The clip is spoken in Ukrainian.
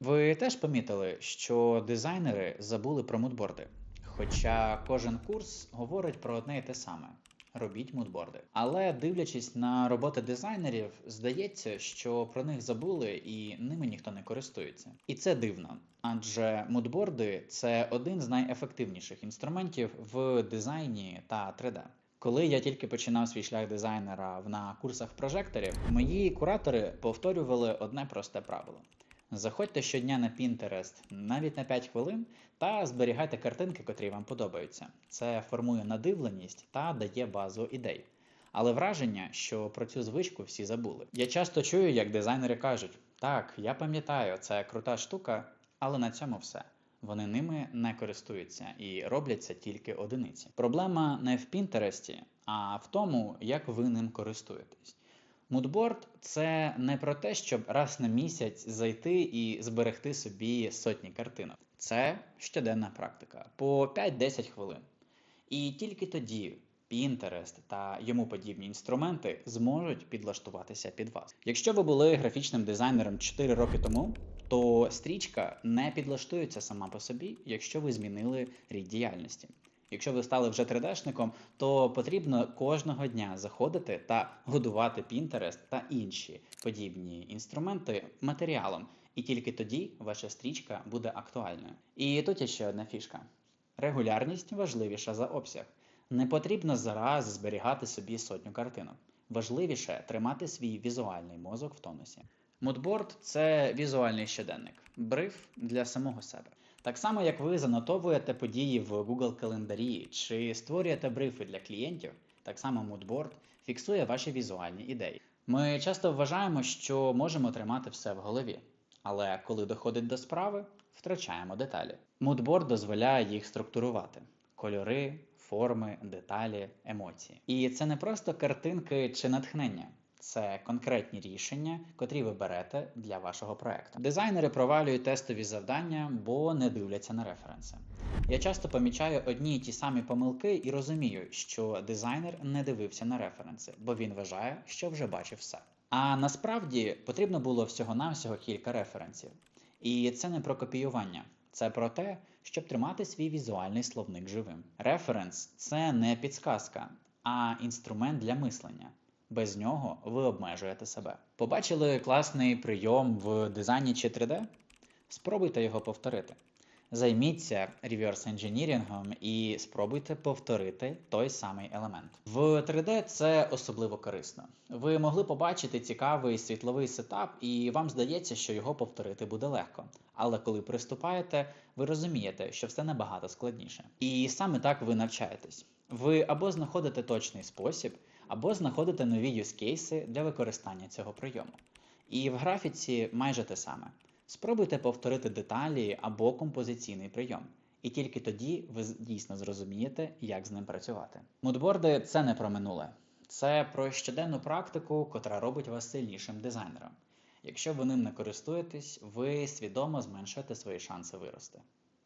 Ви теж помітили, що дизайнери забули про мудборди. Хоча кожен курс говорить про одне і те саме: робіть мудборди. Але дивлячись на роботи дизайнерів, здається, що про них забули і ними ніхто не користується. І це дивно, адже мудборди це один з найефективніших інструментів в дизайні та 3D. Коли я тільки починав свій шлях дизайнера на курсах прожекторів, мої куратори повторювали одне просте правило. Заходьте щодня на Pinterest навіть на 5 хвилин та зберігайте картинки, котрі вам подобаються. Це формує надивленість та дає базу ідей. Але враження, що про цю звичку всі забули. Я часто чую, як дизайнери кажуть: так, я пам'ятаю, це крута штука, але на цьому все. Вони ними не користуються і робляться тільки одиниці. Проблема не в Пінтересті, а в тому, як ви ним користуєтесь. Мудборд це не про те, щоб раз на місяць зайти і зберегти собі сотні картинок. Це щоденна практика по 5-10 хвилин. І тільки тоді Pinterest та йому подібні інструменти зможуть підлаштуватися під вас. Якщо ви були графічним дизайнером 4 роки тому, то стрічка не підлаштується сама по собі, якщо ви змінили рід діяльності. Якщо ви стали вже 3D-шником, то потрібно кожного дня заходити та годувати Pinterest та інші подібні інструменти матеріалом, і тільки тоді ваша стрічка буде актуальною. І тут є ще одна фішка: регулярність важливіша за обсяг. Не потрібно зараз зберігати собі сотню картинок. Важливіше тримати свій візуальний мозок в тонусі. Мудборд це візуальний щоденник, бриф для самого себе. Так само, як ви занотовуєте події в Google календарі чи створюєте брифи для клієнтів, так само Moodboard фіксує ваші візуальні ідеї. Ми часто вважаємо, що можемо тримати все в голові, але коли доходить до справи, втрачаємо деталі. Moodboard дозволяє їх структурувати: кольори, форми, деталі, емоції. І це не просто картинки чи натхнення. Це конкретні рішення, котрі ви берете для вашого проекту. Дизайнери провалюють тестові завдання, бо не дивляться на референси. Я часто помічаю одні й ті самі помилки і розумію, що дизайнер не дивився на референси, бо він вважає, що вже бачив все. А насправді потрібно було всього-навсього кілька референсів. І це не про копіювання, це про те, щоб тримати свій візуальний словник живим. Референс це не підсказка, а інструмент для мислення. Без нього ви обмежуєте себе. Побачили класний прийом в дизайні чи 3D? Спробуйте його повторити. Займіться реверс інженірінгом і спробуйте повторити той самий елемент. В 3D це особливо корисно. Ви могли побачити цікавий світловий сетап, і вам здається, що його повторити буде легко. Але коли приступаєте, ви розумієте, що все набагато складніше. І саме так ви навчаєтесь. Ви або знаходите точний спосіб, або знаходите нові юзкейси для використання цього прийому. І в графіці майже те саме. Спробуйте повторити деталі або композиційний прийом. І тільки тоді ви дійсно зрозумієте, як з ним працювати. Мудборди це не про минуле, це про щоденну практику, котра робить вас сильнішим дизайнером. Якщо ви ним не користуєтесь, ви свідомо зменшуєте свої шанси вирости.